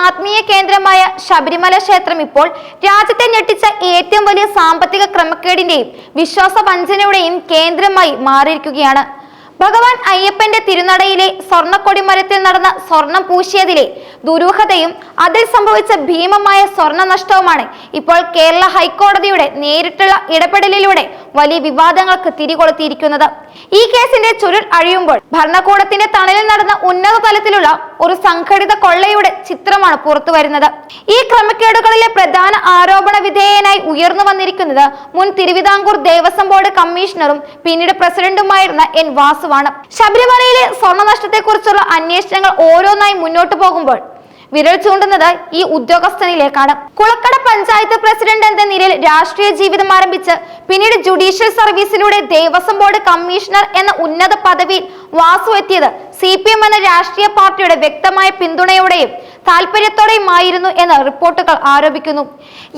ആത്മീയ കേന്ദ്രമായ ശബരിമല ക്ഷേത്രം ഇപ്പോൾ രാജ്യത്തെ ഞെട്ടിച്ച ഏറ്റവും വലിയ സാമ്പത്തിക ക്രമക്കേടിന്റെയും വിശ്വാസ വഞ്ചനയുടെയും കേന്ദ്രമായി മാറിയിരിക്കുകയാണ്. ഭഗവാൻ അയ്യപ്പന്റെ തിരുനടയിലെ സ്വർണക്കൊടിമരത്തിൽ നടന്ന സ്വർണം പൂശിയതിലെ ദുരൂഹതയും അതിൽ സംഭവിച്ച ഭീമമായ സ്വർണ നഷ്ടവുമാണ് ഇപ്പോൾ കേരള ഹൈക്കോടതിയുടെ നേരിട്ടുള്ള ഇടപെടലിലൂടെ വലിയ വിവാദങ്ങൾക്ക് തിരികൊളുത്തിയിരിക്കുന്നത്. ഈ കേസിന്റെ ചുരുൾ അഴിയുമ്പോൾ ഭരണകൂടത്തിന്റെ തണലിൽ നടന്ന ഉന്നത തലത്തിലുള്ള ഒരു സംഘടിത കൊള്ളയുടെ ചിത്രമാണ് പുറത്തു വരുന്നത് ഈ ക്രമക്കേടുകളിലെ പ്രധാന ആരോപണ വിധേയനായി ഉയർന്നു വന്നിരിക്കുന്നത് മുൻ തിരുവിതാംകൂർ ദേവസ്വം ബോർഡ് കമ്മീഷണറും പിന്നീട് പ്രസിഡന്റുമായിരുന്ന എൻ വാസുവാണ്. ശബരിമലയിലെ സ്വർണ നഷ്ടത്തെക്കുറിച്ചുള്ള അന്വേഷണങ്ങൾ ഓരോന്നായി മുന്നോട്ടു പോകുമ്പോൾ വിരൽ ചൂണ്ടുന്നത് ഈ ഉദ്യോഗസ്ഥനിലേക്കാണ് കുളക്കട പഞ്ചായത്ത് പ്രസിഡന്റ് എന്ന നിലയിൽ രാഷ്ട്രീയ ജീവിതം ആരംഭിച്ച് പിന്നീട് ജുഡീഷ്യൽ സർവീസിലൂടെ ദേവസ്വം ബോർഡ് കമ്മീഷണർ എന്ന ഉന്നത പദവിയിൽ വാസു എത്തിയത് സി പി എം എന്ന രാഷ്ട്രീയ പാർട്ടിയുടെ വ്യക്തമായ പിന്തുണയോടെയും താല്പര്യത്തോടെയുമായിരുന്നു എന്ന് റിപ്പോർട്ടുകൾ ആരോപിക്കുന്നു.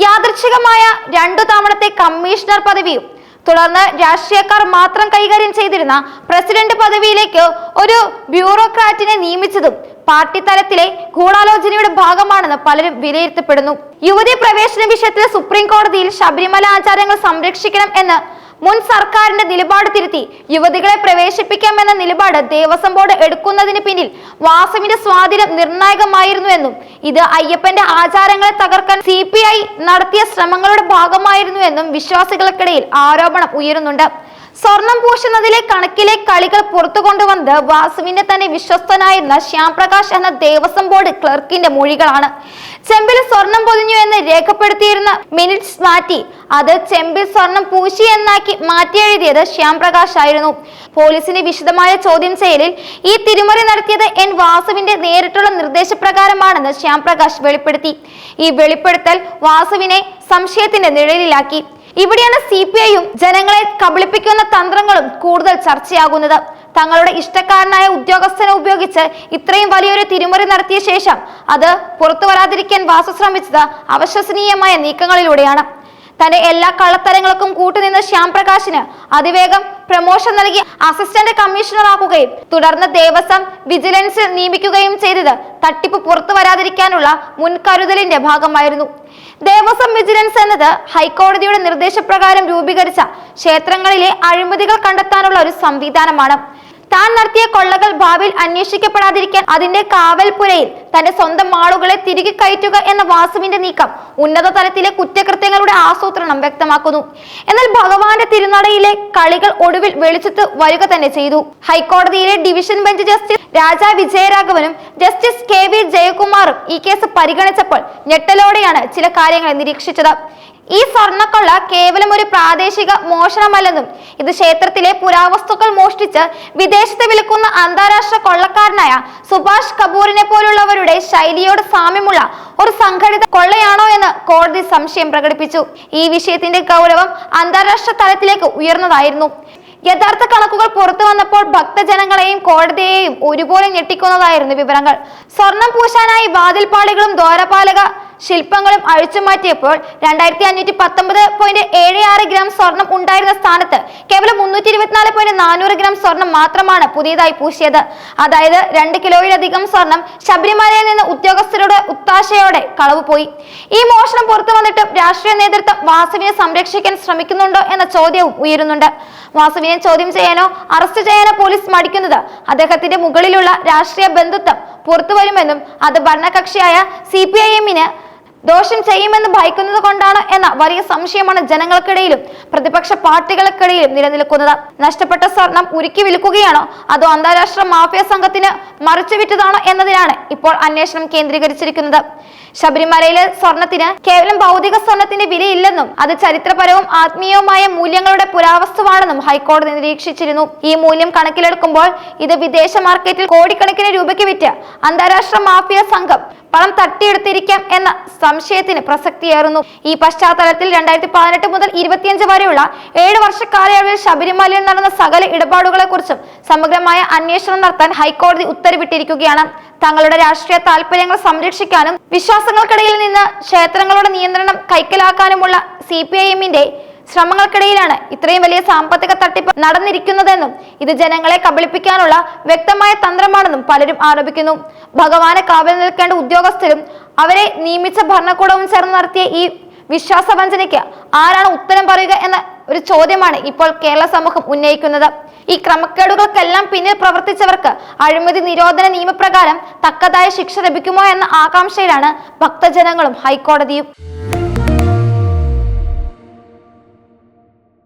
യാദൃച്ഛികമായ രണ്ടു തവണത്തെ കമ്മീഷണർ പദവിയും തുടർന്ന് രാഷ്ട്രീയക്കാർ മാത്രം കൈകാര്യം ചെയ്തിരുന്ന പ്രസിഡന്റ് പദവിയിലേക്ക് ഒരു ബ്യൂറോക്രാറ്റിനെ നിയമിച്ചതും പാർട്ടി തലത്തിലെ ഗൂഢാലോചനയുടെ ഭാഗമാണെന്ന് പലരും വിലയിരുത്തപ്പെടുന്നു. യുവതി പ്രവേശന വിഷയത്തിൽ സുപ്രീം കോടതിയിൽ ശബരിമല ആചാരങ്ങൾ സംരക്ഷിക്കണം എന്ന് മുൻ സർക്കാരിന്റെ നിലപാട് തിരുത്തി യുവതികളെ പ്രവേശിപ്പിക്കാമെന്ന നിലപാട് ദേവസ്വം ബോർഡ് എടുക്കുന്നതിന് പിന്നിൽ വാസവിന്റെ സ്വാധീനം നിർണായകമായിരുന്നു എന്നും ഇത് അയ്യപ്പന്റെ ആചാരങ്ങളെ തകർക്കാൻ സി നടത്തിയ ശ്രമങ്ങളുടെ ഭാഗമായിരുന്നു എന്നും വിശ്വാസികൾക്കിടയിൽ ആരോപണം ഉയരുന്നുണ്ട്. സ്വർണം പൂശുന്നതിലെ കണക്കിലെ കളികൾ പുറത്തു കൊണ്ടുവന്നത് വാസുവിന്റെ തന്നെ വിശ്വസ്തനായിരുന്ന ശ്യാംപ്രകാശ് എന്ന ദേവസ്വം ബോർഡ് ക്ലർക്കിന്റെ മൊഴികളാണ്. ചെമ്പിൽ സ്വർണം പൊതിഞ്ഞു എന്ന് രേഖപ്പെടുത്തിയിരുന്ന മിനിറ്റ്സ് മാറ്റി അത് ചെമ്പിൽ സ്വർണം പൂശി എന്നാക്കി മാറ്റി എഴുതിയത് ശ്യാംപ്രകാശ് ആയിരുന്നു. പോലീസിന്റെ വിശദമായ ചോദ്യം ചെയ്യലിൽ ഈ തിരുമറി നടത്തിയത് എൻ. വാസുവിന്റെ നേരിട്ടുള്ള നിർദ്ദേശപ്രകാരമാണെന്ന് ശ്യാംപ്രകാശ് വെളിപ്പെടുത്തി. ഈ വെളിപ്പെടുത്തൽ വാസുവിനെ സംശയത്തിന്റെ നിഴലിലാക്കി. ഇവിടെയാണ് സി പി ഐയും ജനങ്ങളെ കബളിപ്പിക്കുന്ന തന്ത്രങ്ങളും കൂടുതൽ ചർച്ചയാകുന്നത്. തങ്ങളുടെ ഇഷ്ടക്കാരനായ ഉദ്യോഗസ്ഥനെ ഉപയോഗിച്ച് ഇത്രയും വലിയൊരു തിരിമറി നടത്തിയ ശേഷം അത് പുറത്തു വരാതിരിക്കാൻ വാസു ശ്രമിച്ചത് അവിശ്വസനീയമായ നീക്കങ്ങളിലൂടെയാണ്. തന്റെ എല്ലാ കള്ളത്തരങ്ങൾക്കും കൂട്ടുനിന്ന ശ്യാം പ്രകാശിന് അതിവേഗം പ്രമോഷൻ നൽകി അസിസ്റ്റന്റ് കമ്മീഷണർ ആക്കുകയും തുടർന്ന് ദേവസ്വം വിജിലൻസ് നിയമിക്കുകയും ചെയ്തത് തട്ടിപ്പ് പുറത്തു വരാതിരിക്കാനുള്ള മുൻകരുതലിന്റെ ഭാഗമായിരുന്നു. ദേവസ്വം വിജിലൻസ് എന്നത് ഹൈക്കോടതിയുടെ നിർദ്ദേശപ്രകാരം രൂപീകരിച്ച ക്ഷേത്രങ്ങളിലെ അഴിമതികൾ കണ്ടെത്താനുള്ള ഒരു സംവിധാനമാണ് താൻ നടത്തിയ കൊള്ളകൾ ഭാവിയിൽ അന്വേഷിക്കപ്പെടാതിരിക്കാൻ അതിന്റെ കാവൽപുരയിൽ തന്റെ സ്വന്തം ആളുകളെ തിരികെ കയറ്റുക എന്ന വാസുവിന്റെ നീക്കം ഉന്നത തലത്തിലെ കുറ്റകൃത്യങ്ങളുടെ ആസൂത്രണം വ്യക്തമാക്കുന്നു. എന്നാൽ ഭഗവാന്റെ തിരുനടയിലെ കളികൾ ഒടുവിൽ വെളിച്ചത്ത് വരിക തന്നെ ചെയ്തു. ഹൈക്കോടതിയിലെ ഡിവിഷൻ ബെഞ്ച് ജസ്റ്റിസ് രാജാ വിജയരാഘവനും ജസ്റ്റിസ് കെ വി ജയകുമാറും ഈ കേസ് പരിഗണിച്ചപ്പോൾ ഞെട്ടലോടെയാണ് ചില കാര്യങ്ങൾ നിരീക്ഷിച്ചത്. ഈ സ്വർണക്കൊള്ള കേവലം ഒരു പ്രാദേശിക മോഷണമല്ലെന്നും ഇത് ക്ഷേത്രത്തിലെ പുരാവസ്തുക്കൾ മോഷ്ടിച്ച് വിദേശത്ത് വിൽക്കുന്ന അന്താരാഷ്ട്ര കൊള്ളക്കാരനായ സുഭാഷ് കപൂറിനെ പോലുള്ളവരുടെ ശൈലിയോട് സാമ്യമുള്ള ഒരു സംഘടിത കൊള്ളയാണോ എന്ന് കോടതി സംശയം പ്രകടിപ്പിച്ചു. ഈ വിഷയത്തിന്റെ ഗൗരവം അന്താരാഷ്ട്ര തലത്തിലേക്ക് ഉയർന്നതായിരുന്നു. യഥാർത്ഥ കണക്കുകൾ പുറത്തു വന്നപ്പോൾ ഭക്തജനങ്ങളെയും കോടതിയെയും ഒരുപോലെ ഞെട്ടിക്കുന്നതായിരുന്നു വിവരങ്ങൾ. സ്വർണം പൂശാനായി വാതിൽപ്പാളികളും ദ്വാരപാലക ശില്പങ്ങളും അഴിച്ചുമാറ്റിയപ്പോൾ രണ്ടായിരത്തി അഞ്ഞൂറ്റി പത്തൊമ്പത് പോയിന്റ് ഏഴ് ആറ് ഗ്രാം സ്വർണം ഉണ്ടായിരുന്ന സ്ഥാനത്ത് കേവലം മുന്നൂറ്റി ഇരുപത്തിനാല് പോയിന്റ് നാനൂറ് ഗ്രാം സ്വർണം മാത്രമാണ് പുതിയതായി പൂശിയത്. അതായത് രണ്ട് കിലോയിലധികം സ്വർണം ശബരിമലയിൽ നിന്ന് ഉദ്യോഗസ്ഥരുടെ ഉത്താശയോടെ കളവ് പോയി. ഈ മോഷണം പുറത്തു വന്നിട്ടും രാഷ്ട്രീയ നേതൃത്വം വാസുവിനെ സംരക്ഷിക്കാൻ ശ്രമിക്കുന്നുണ്ടോ എന്ന ചോദ്യവും ഉയരുന്നുണ്ട്. വാസുവിനെ ചോദ്യം ചെയ്യാനോ അറസ്റ്റ് ചെയ്യാനോ പോലീസ് മടിക്കുന്നത് അദ്ദേഹത്തിന്റെ മുകളിലുള്ള രാഷ്ട്രീയ ബന്ധുത്വം പുറത്തുവരുമെന്നും അത് ഭരണകക്ഷിയായ സി പി ഐ എമ്മിന് ദോഷം ചെയ്യുമെന്ന് ഭയക്കുന്നത് കൊണ്ടാണ് എന്ന വലിയ സംശയമാണ് ജനങ്ങൾക്കിടയിലും. പ്രതിപക്ഷ പാർട്ടികൾക്കിടയിലും നിലനിൽക്കുന്നത്. നഷ്ടപ്പെട്ട സ്വർണം ഉരുക്കി വിൽക്കുകയാണോ? അതോ അന്താരാഷ്ട്ര മാഫിയ സംഘത്തിന് മറിച്ചു വിറ്റതാണോ എന്നതിനാണ് ഇപ്പോൾ അന്വേഷണം കേന്ദ്രീകരിച്ചിരിക്കുന്നത്. ശബരിമലയിലെ സ്വർണത്തിന് കേവലം ഭൗതിക സ്വർണത്തിന്റെ വിലയില്ലെന്നും അത് ചരിത്രപരവും ആത്മീയവുമായ മൂല്യങ്ങളുടെ പുരാവസ്തുവാണെന്നും ഹൈക്കോടതി നിരീക്ഷിച്ചിരുന്നു. ഈ മൂല്യം കണക്കിലെടുക്കുമ്പോൾ ഇത് വിദേശ മാർക്കറ്റിൽ കോടിക്കണക്കിന് രൂപയ്ക്ക് വിറ്റ് അന്താരാഷ്ട്ര മാഫിയ സംഘം പണം തട്ടിയെടുത്തിരിക്കാം എന്ന സംശയത്തിന് പ്രസക്തിയേറുന്നു. ഈ പശ്ചാത്തലത്തിൽ രണ്ടായിരത്തി പതിനെട്ട് മുതൽ ഇരുപത്തിയഞ്ച് വരെയുള്ള ഏഴ് വർഷ കാലയളവിൽ ശബരിമലയിൽ നടന്ന സകല ഇടപാടുകളെ കുറിച്ചും സമഗ്രമായ അന്വേഷണം നടത്താൻ ഹൈക്കോടതി ഉത്തരവിട്ടിരിക്കുകയാണ്. തങ്ങളുടെ രാഷ്ട്രീയ താല്പര്യങ്ങൾ സംരക്ഷിക്കാനും വിശ്വാസങ്ങൾക്കിടയിൽ നിന്ന് ക്ഷേത്രങ്ങളുടെ നിയന്ത്രണം കൈക്കലാക്കാനുമുള്ള സി പി ഐ എമ്മിന്റെ ശ്രമങ്ങൾക്കിടയിലാണ് ഇത്രയും വലിയ സാമ്പത്തിക തട്ടിപ്പ് നടന്നിരിക്കുന്നതെന്നും ഇത് ജനങ്ങളെ കബളിപ്പിക്കാനുള്ള വ്യക്തമായ തന്ത്രമാണെന്നും പലരും ആരോപിക്കുന്നു. ഭഗവാനെ കാവൽ നിൽക്കേണ്ട ഉദ്യോഗസ്ഥരും അവരെ നിയമിച്ച ഭരണകൂടവും ചേർന്ന് നടത്തിയ ഈ വിശ്വാസവഞ്ചനയ്ക്ക് ആരാണ് ഉത്തരം പറയുക എന്ന ഒരു ചോദ്യമാണ് ഇപ്പോൾ കേരള സമൂഹം ഉന്നയിക്കുന്നത്. ഈ ക്രമക്കേടുകൾക്കെല്ലാം പിന്നിൽ പ്രവർത്തിച്ചവർക്ക് അഴിമതി നിരോധന നിയമപ്രകാരം തക്കതായ ശിക്ഷ ലഭിക്കുമോ എന്ന ആകാംക്ഷയിലാണ് ഭക്തജനങ്ങളും ഹൈക്കോടതിയും.